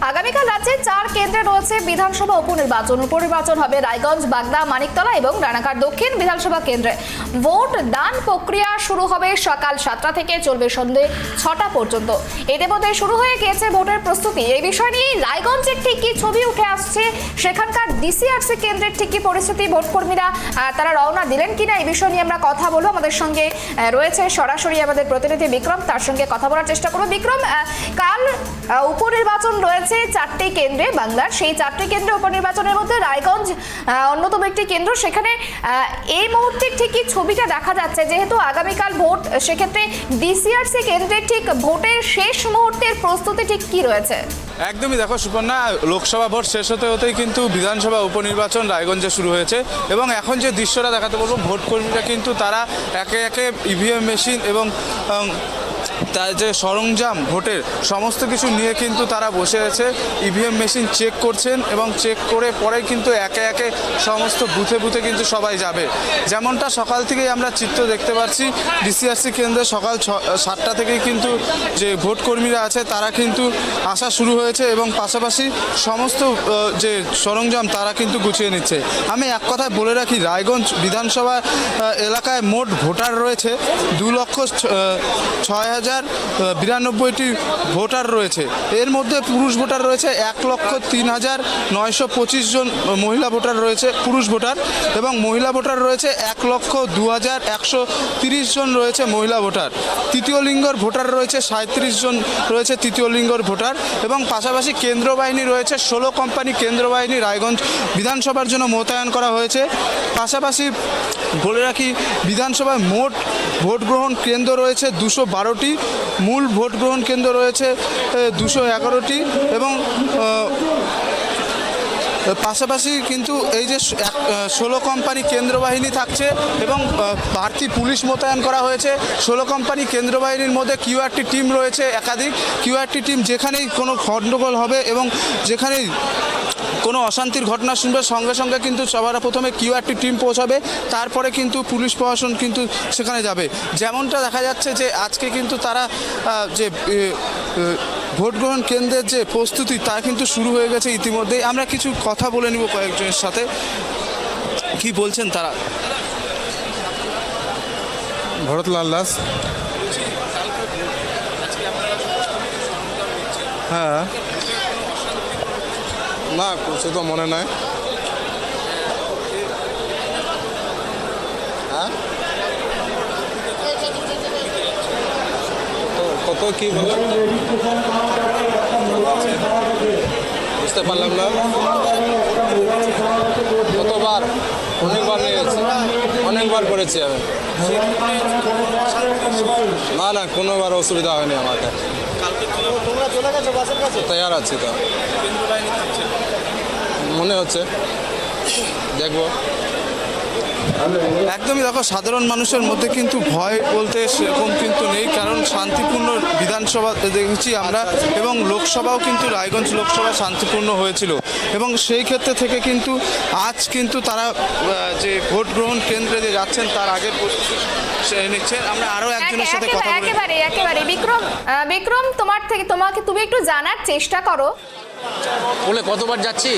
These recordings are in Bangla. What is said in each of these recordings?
আগামীকাল রাজ্যে চার কেন্দ্রে রয়েছে বিধানসভা উপনির্বাচন। উপনির্বাচন হবে রায়গঞ্জ, বাগদা, মানিকতলা এবং রানাঘাট দক্ষিণ বিধানসভা কেন্দ্রে। ভোট দান প্রক্রিয়া শুরু হবে সকাল সাতটা থেকে, চলবে সন্ধে ছটা পর্যন্ত। ইতিমধ্যে শুরু হয়ে গিয়েছে ভোটের প্রস্তুতি। এই বিষয় নিয়ে রায়গঞ্জের ঠিক কি ছবি উঠে আসছে, সেখানকার ডিসিআরসি কেন্দ্রের ঠিক কি পরিস্থিতি ভোটকর্মীরা তারা রওনা দিলেন কিনা, এই বিষয় নিয়ে আমরা কথা বলব। আমাদের সঙ্গে রয়েছে সরাসরি আমাদের প্রতিনিধি বিক্রম, তার সঙ্গে কথা বলার চেষ্টা করব। বিক্রম কাল উপনির্বাচন রয়েছে। চারটি কেন্দ্রে বাংলার। সেই চারটি কেন্দ্রে উপনির্বাচনের মধ্যে রায়গঞ্জ অন্যতম একটি কেন্দ্র। সেখানে এই মুহূর্তে ঠিকই ছবিটা দেখা যাচ্ছে? যেহেতু আগামীকাল ভোট, সেক্ষেত্রে ডিসিআরসি কেন্দ্রে ঠিক ভোটের শেষ মুহূর্তের প্রস্তুতি ঠিক কি রয়েছে? একদমই দেখো সুপর্ণা, লোকসভা ভোট শেষ হতে হতেই কিন্তু বিধানসভা উপনির্বাচন রায়গঞ্জে শুরু হয়েছে এবং এখন যে দৃশ্যটা দেখাতে বলব, ভোট কর্মীরা কিন্তু তারা একে একে ইভিএম মেশিন এবং তার যে সরঞ্জাম, ভোটের সমস্ত কিছু নিয়ে কিন্তু তারা বসে আছে। ইভিএম মেশিন চেক করছেন এবং চেক করে পরে কিন্তু একে একে সমস্ত বুথে বুথে কিন্তু সবাই যাবে। যেমনটা সকাল থেকেই আমরা চিত্র দেখতে পাচ্ছি ডিসিআরসি কেন্দ্রে সকাল সাতটা থেকেই কিন্তু যে ভোট কর্মীরা আছে, তারা কিন্তু আসা শুরু হয়েছে এবং পাশাপাশি সমস্ত যে সরঞ্জাম তারা কিন্তু গুছিয়ে নিচ্ছে। আমি এক কথায় বলে রাখি, রায়গঞ্জ বিধানসভা এলাকায় মোট ভোটার রয়েছে দু লক্ষ ছয় হাজার আহ, বিরানব্বইটি ভোটার রয়েছে। এর মধ্যে পুরুষ ভোটার রয়েছে এক লক্ষ তিন হাজার নয়শো পঁচিশ জন মহিলা ভোটার রয়েছে পুরুষ ভোটার। এবং মহিলা ভোটার রয়েছে এক লক্ষ দু হাজার একশো তিরিশ জন রয়েছে মহিলা ভোটার। তৃতীয় লিঙ্গর ভোটার রয়েছে সাঁত্রিশ জন রয়েছে তৃতীয় লিঙ্গর ভোটার। এবং পাশাপাশি কেন্দ্র বাহিনী রয়েছে ষোলো কোম্পানি কেন্দ্র বাহিনী রায়গঞ্জ বিধানসভার জন্য মোতায়েন করা হয়েছে। পাশাপাশি বলে রাখি বিধানসভায় মোট ভোট গ্রহণ কেন্দ্র রয়েছে দুশো বারোটি। মূল ভোট গ্রহণ কেন্দ্র রয়েছে দুশো এগারোটি এবং পাশাপাশি কিন্তু এই যে ষোলো কোম্পানি কেন্দ্র বাহিনী থাকছে এবং বাড়তি পুলিশ মোতায়েন করা হয়েছে। ষোলো কোম্পানি কেন্দ্র বাহিনীর মধ্যে কিউআরটি টিম রয়েছে একাধিক। কিউআরটি টিম যেখানেই কোনো গণ্ডগোল হবে এবং যেখানেই কোনো অশান্তির ঘটনা শুনবে, সঙ্গে সঙ্গে কিন্তু সবার প্রথমে কিউআরটি টিম পৌঁছাবে। তারপরে কিন্তু পুলিশ প্রশাসন কিন্তু সেখানে যাবে। যেমনটা দেখা যাচ্ছে যে আজকে কিন্তু তারা যে ভোট গ্রহণ কেন্দ্রের যে প্রস্তুতি, তা কিন্তু শুরু হয়ে গেছে ইতিমধ্যেই। আমরা কিছু কথা বলে নিব কয়েকজনের সাথে। কি বলছেন তারা? ভরতলাল দাস। হ্যাঁ। না, সে তো মনে নাই। হ্যাঁ? কত- কি বুঝতে পারলাম না। কতবার? অনেকবার নিয়ে গেছি অনেকবার করেছি আমি। না না, কোনোবার অসুবিধা হয়নি আমাকে। তৈয়ার আছি তো। মনে হচ্ছে। দেখব। একদমই দেখো সাধারণ মানুষের মধ্যে কিন্তু ভয় বলতে সেরকম কিন্তু নেই কারণ শান্তিপূর্ণ বিধানসভা দেখেছি আমরা এবং লোকসভাও কিন্তু রায়গঞ্জ লোকসভা শান্তিপূর্ণ হয়েছিল। এবং সেই ক্ষেত্রে থেকে কিন্তু আজ কিন্তু তারা যে ভোট গ্রহণ কেন্দ্রে যে যাচ্ছেন তার আগের নিচ্ছেন। আমরা আরও একজনের সাথে কথা একেবারে একেবারে। একেবারে বিক্রম তোমার থেকে তোমাকে তুমি একটু জানার চেষ্টা করো। বলে কতবার যাচ্ছি?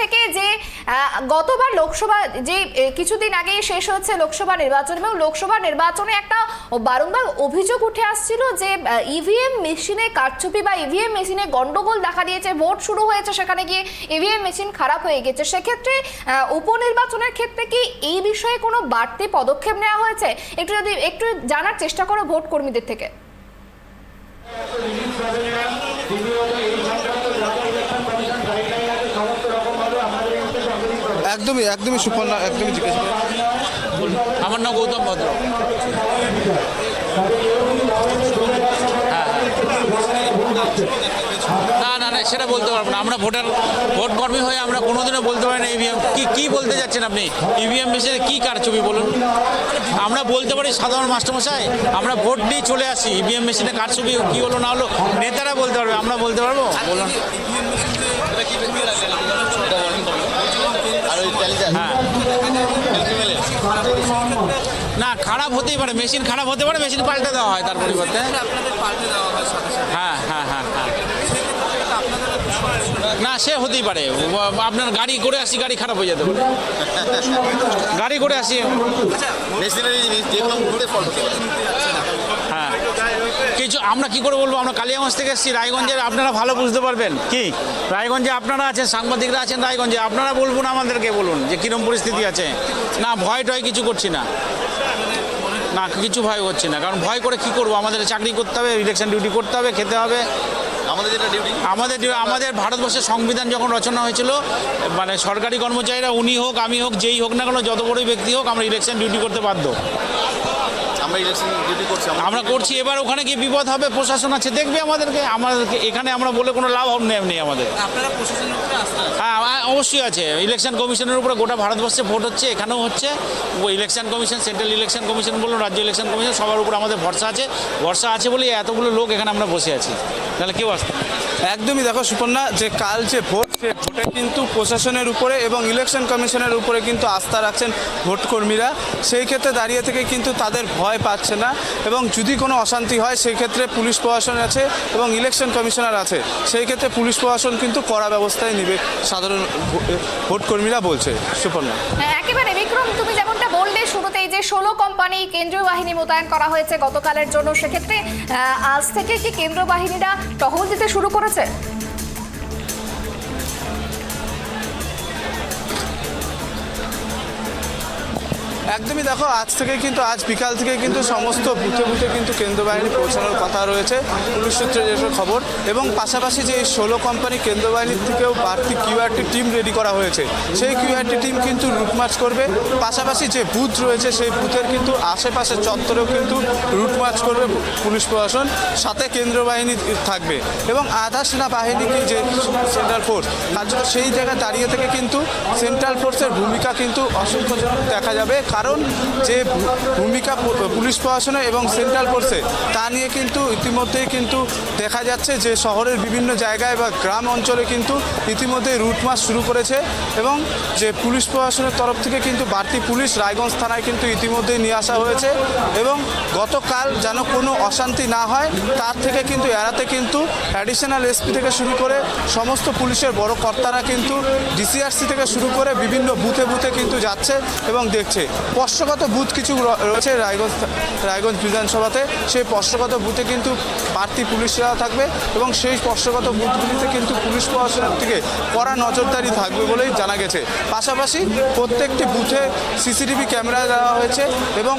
থেকে যে গতবার লোকসভা, যে কিছুদিন আগে শেষ হচ্ছে লোকসভা নির্বাচন এবং লোকসভা নির্বাচনে একটা বারংবার অভিযোগ উঠে আসছিল যে ইভিএম মেশিনে কারচুপি বা ইভিএম মেশিনে গন্ডগোল দেখা দিয়েছে, ভোট শুরু হয়েছে, সেখানে গিয়ে ইভিএম মেশিন খারাপ হয়ে গেছে। সেক্ষেত্রে উপনির্বাচনের ক্ষেত্রে কি এই বিষয়ে কোনো বাড়তি পদক্ষেপ নেওয়া হয়েছে? একটু যদি, একটু জানার চেষ্টা করো ভোট কর্মীদের থেকে। একদমই একদমই সুপর্ণা একদমই জিজ্ঞেস আমার নাম গৌতম ভদ্র হ্যাঁ, হ্যাঁ। না না না, সেটা বলতে পারব না। আমরা ভোটার ভোট কর্মী হয়ে আমরা কোনোদিনও বলতে পারি না ইভিএম কি কি বলতে যাচ্ছেন আপনি? ইভিএম মেশিনে কি কারচুপি বলুন? আমরা বলতে পারি সাধারণ মাস্টারমশাই, আমরা ভোট নিয়ে চলে আসি। ইভিএম মেশিনে কারচুপি কি হলো না হলো নেতারা বলতে পারবে, আমরা বলতে পারব? বলুন। হ্যাঁ। খারাপ হতেই পারে, মেশিন খারাপ হতে পারে, মেশিন পাল্টে দেওয়া হয় তার পরিবর্তে। হয় হ্যাঁ হ্যাঁ। হ্যাঁ না সে হতেই পারে। আপনার গাড়ি করে আসি গাড়ি খারাপ হয়ে যেতে পারে। গাড়ি করে আসি। পারে হ্যাঁ। কিছু আমরা কি করে বলব? আমরা কালিয়াগঞ্জ থেকে এসেছি রায়গঞ্জের আপনারা ভালো বুঝতে পারবেন। কি? রায়গঞ্জে আপনারা আছেন সাংবাদিকরা আছেন রায়গঞ্জে আপনারা বলুন আমাদেরকে বলুন যে কিরম পরিস্থিতি আছে। না ভয় টয় কিছু করছি না। না কিছু ভয় করছি না। কারণ ভয় করে কি করব? আমাদের চাকরি করতে হবে ইলেকশন ডিউটি করতে হবে খেতে হবে। আমাদের আমাদের আমাদের ভারতবর্ষের সংবিধান যখন রচনা হয়েছিল মানে সরকারি কর্মচারীরা উনি হোক, আমি হোক, যেই হোক না কেন, যত বড়ই ব্যক্তি হোক, আমরা ইলেকশন ডিউটি করতে বাধ্য। আমরা ইলেকশন ডিউটি করছি আমরা করছি এবার ওখানে কি বিপদ হবে প্রশাসন আছে দেখবে আমাদেরকে আমাদেরকে এখানে আমরা বলে কোনো লাভ নেই আমাদের। আপনারা প্রশাসনের উপরে আস্থা হ্যাঁ অবশ্যই আছে। ইলেকশন কমিশনের উপরে গোটা ভারতবর্ষে ভোট হচ্ছে এখানেও হচ্ছে। Election commission central election commission বলুন রাজ্য ইলেকশন কমিশন সবার উপর আমাদের ভরসা আছে। ভরসা আছে বলেই এতগুলো লোক এখানে আমরা বসে আছি। তাহলে কেউ আসতে একদমই দেখো সুপর্ণা যে কাল যে ভোট সে ভোটে কিন্তু প্রশাসনের উপরে এবং ইলেকশন কমিশনের উপরে কিন্তু আস্থা রাখছেন ভোটকর্মীরা সেই ক্ষেত্রে দাঁড়িয়ে থেকে কিন্তু তাদের ভয় পাচ্ছে না এবং যদি কোনো অশান্তি হয় সেই ক্ষেত্রে পুলিশ প্রশাসন আছে এবং ইলেকশন কমিশনার আছে। সেই ক্ষেত্রে পুলিশ প্রশাসন কিন্তু কড়া ব্যবস্থায় নেবে। সাধারণ ভো- ভোটকর্মীরা বলছে সুপর্ণা। হ্যাঁ, একেবারে বিক্রম তুমি যেমনটা বললে শুরুতেই যে ষোলো কোম্পানি কেন্দ্রীয় বাহিনী মোতায়েন করা হয়েছে গতকালের জন্য, সেক্ষেত্রে আজ থেকে কি কেন্দ্রীয় বাহিনীরা টহল দিতে শুরু করেছে? একদমই দেখো, আজ থেকে কিন্তু, আজ বিকাল থেকে কিন্তু সমস্ত বুথে বুথে কিন্তু কেন্দ্র বাহিনী পৌঁছানোর কথা রয়েছে পুলিশ সূত্রে যেসব খবর। এবং পাশাপাশি যে ষোলো কোম্পানি কেন্দ্র বাহিনীর থেকেও বাড়তি কিউআরটি টিম রেডি করা হয়েছে। সেই কিউআরটি টিম কিন্তু রুটমার্চ করবে। পাশাপাশি যে বুথ রয়েছে, সেই বুথের কিন্তু আশেপাশে চত্বরেও কিন্তু রুটমার্চ করবে পুলিশ প্রশাসন। সাথে কেন্দ্র বাহিনী থাকবে। এবং আধা সেনা বাহিনী কি যে সেন্ট্রাল ফোর্স জন্য সেই জায়গায় দাঁড়িয়ে থেকে কিন্তু সেন্ট্রাল ফোর্সের ভূমিকা কিন্তু অসংখ্যজনক দেখা যাবে। কারণ যে ভূমিকা পুলিশ প্রশাসনে এবং সেন্ট্রাল ফোর্সে, তা নিয়ে কিন্তু ইতিমধ্যেই কিন্তু দেখা যাচ্ছে যে শহরের বিভিন্ন জায়গায় বা গ্রাম অঞ্চলে কিন্তু ইতিমধ্যেই রুট শুরু করেছে এবং যে পুলিশ প্রশাসনের তরফ থেকে কিন্তু বাড়তি পুলিশ রায়গঞ্জ থানায় কিন্তু ইতিমধ্যেই নিয়ে আসা হয়েছে এবং গতকাল যেন কোনো অশান্তি না হয়, তার থেকে কিন্তু এড়াতে কিন্তু অ্যাডিশনাল এসপি থেকে শুরু করে সমস্ত পুলিশের বড় কর্তারা কিন্তু ডিসিআরসি থেকে শুরু করে বিভিন্ন বুথে বুথে কিন্তু যাচ্ছে এবং দেখছে। স্পর্শগত বুথ কিছু রয়েছে রায়গঞ্জ রায়গঞ্জ বিধানসভাতে। সেই স্পষ্টগত বুথে কিন্তু বাড়তি পুলিশরা থাকবে এবং সেই স্পষ্টগত বুথগুলিতে কিন্তু পুলিশ প্রশাসনের থেকে কড়া নজরদারি থাকবে বলেই জানা গেছে। পাশাপাশি প্রত্যেকটি বুথে সিসিটিভি ক্যামেরা দেওয়া হয়েছে এবং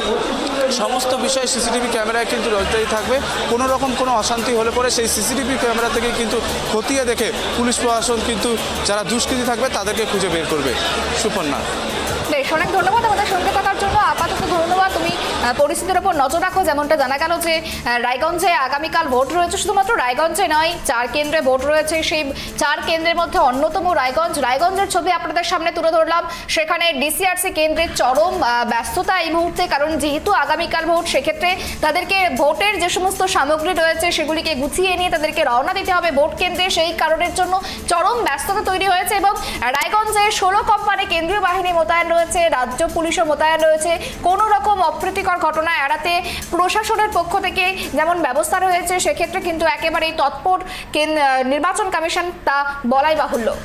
সমস্ত বিষয়ে সিসিটিভি ক্যামেরায় কিন্তু নজরদারি থাকবে। কোনো রকম কোনো অশান্তি হলে পরে সেই সিসিটিভি ক্যামেরা থেকে কিন্তু খতিয়ে দেখে পুলিশ প্রশাসন কিন্তু যারা দুষ্কৃতি থাকবে তাদেরকে খুঁজে বের করবে। সুপর্ণা। বেশ, অনেক ধন্যবাদ আমাদের সঙ্গে থাকার জন্য। আপাতত ধন্যবাদ। তুমি পরিস্থিতির উপর নজর রাখো, যেমনটা জানা গেল যে রায়গঞ্জে আগামীকাল ভোট রয়েছে, শুধুমাত্র রায়গঞ্জে নয়, চার কেন্দ্রে ভোট রয়েছে। সেই চার কেন্দ্রের মধ্যে অন্যতম রায়গঞ্জ। রায়গঞ্জের ছবি আপনাদের সামনে তুলে ধরলাম। সেখানে ডিসিআরসি কেন্দ্রের চরম ব্যস্ততা এই মুহূর্তে, কারণ যেহেতু আগামীকাল ভোট, সেক্ষেত্রে তাদেরকে ভোটের যে সমস্ত সামগ্রী রয়েছে, সেগুলিকে গুছিয়ে নিয়ে তাদেরকে রওনা দিতে হবে ভোট কেন্দ্রে। সেই কারণের জন্য চরম ব্যস্ততা তৈরি হয়েছে এবং রায়গঞ্জে ষোলো কোম্পানি কেন্দ্রীয় বাহিনী মোতায়েন রয়েছে, রাজ্য পুলিশও মোতায়েন রয়েছে। কোনো রকম অপ্রীতিকর ঘটনা এড়াতে প্রশাসনের পক্ষ থেকে যেমন ব্যবস্থা রয়েছে, সেক্ষেত্রে কিন্তু একেবারেই তৎপর কেন- নির্বাচন কমিশন তা বলাই বাহুল্য।